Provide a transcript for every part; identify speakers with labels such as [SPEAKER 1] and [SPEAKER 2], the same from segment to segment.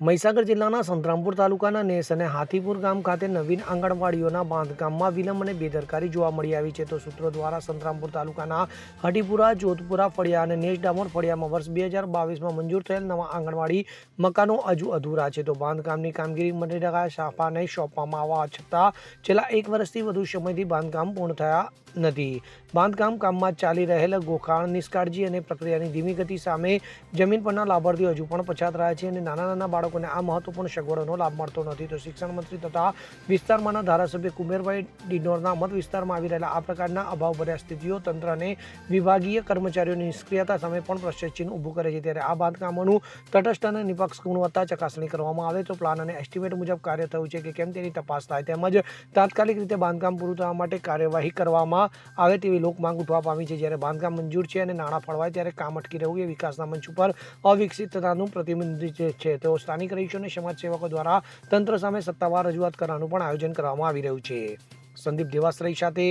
[SPEAKER 1] મહીસાગર જિલ્લાના સંતરામપુર તાલુકાના નેસ અને હાથીપુર ગામ ખાતે નવીન આંગણવાડીઓના બાંધકામમાં વિલંબ અને બેદરકારી જોવા મળી આવી છે. તો સૂત્રો દ્વારા સંતરામપુર તાલુકાના હટીપુરા, જોધપુરા, ફળિયા અને નેસ ડામોર ફળિયામાં વર્ષ બે હજાર બાવીસમાં મંજૂર થયેલ નવા આંગણવાડી મકાનો હજુ અધૂરા છે. તો બાંધકામની કામગીરી મનરેગા, શાફાને સોંપવામાં આવવા છતાં છેલ્લા એક વર્ષથી વધુ સમયથી બાંધકામ પૂર્ણ થયા નથી. બાંધકામ કામમાં ચાલી રહેલ ગોખાણ, નિષ્કાળજી અને પ્રક્રિયાની ધીમી ગતિ સામે જમીન પરના લાભાર્થીઓ હજુ પણ પછાત રહ્યા છે અને નાના નાના બાળકોને આ મહત્વપૂર્ણ સગવડોનો લાભ મળતો નથી. તો શિક્ષણ મંત્રી તથા વિસ્તારમાંના ધારાસભ્ય કુમેરભાઈ ડિંડોરના મત વિસ્તારમાં આવી રહેલા આ પ્રકારના અભાવભર્યા સ્થિતિઓ તંત્રને વિભાગીય કર્મચારીઓની નિષ્ક્રિયતા સામે પણ પ્રશ્નચિહ્ન ઊભું કરે છે. ત્યારે આ બાંધકામોનું તટસ્થ અને નિપક્ષ ગુણવત્તા ચકાસણી કરવામાં આવે. તો પ્લાન અને એસ્ટિમેટ મુજબ કાર્ય થયું છે કે કેમ તેની તપાસ થાય. તેમજ તાત્કાલિક રીતે બાંધકામ પૂરું થવા માટે કાર્યવાહી કરવામાં આવે તેવી લોકમાંગ ઉઠવા પામી છે. જ્યારે બાંધકામ મંજૂર છે અને નાણાં ફળવાય, ત્યારે કામ અટકી રહ્યું એ વિકાસના મંચ ઉપર અવિકસિતતાનું પ્રતિબિંબ છે. તેઓ સ્થાનિક રહીશો અને સમાજસેવકો દ્વારા તંત્ર સામે સત્તાવાર રજૂઆત કરવાનું પણ આયોજન કરવામાં આવી રહ્યું છે. સંદીપ દેવાશ્રય સાથે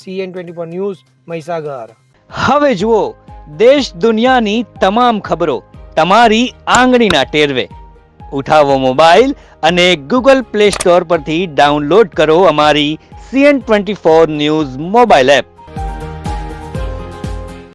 [SPEAKER 1] CN twenty four news, Mahisagar.
[SPEAKER 2] હવે જુઓ, દેશ દુનિયાની તમામ ખબરો તમારી આંગળીના ટેરવે. ઉઠાવો મોબાઈલ અને ગૂગલ પ્લે સ્ટોર પરથી ડાઉનલોડ કરો અમારી CN twenty four news mobile app.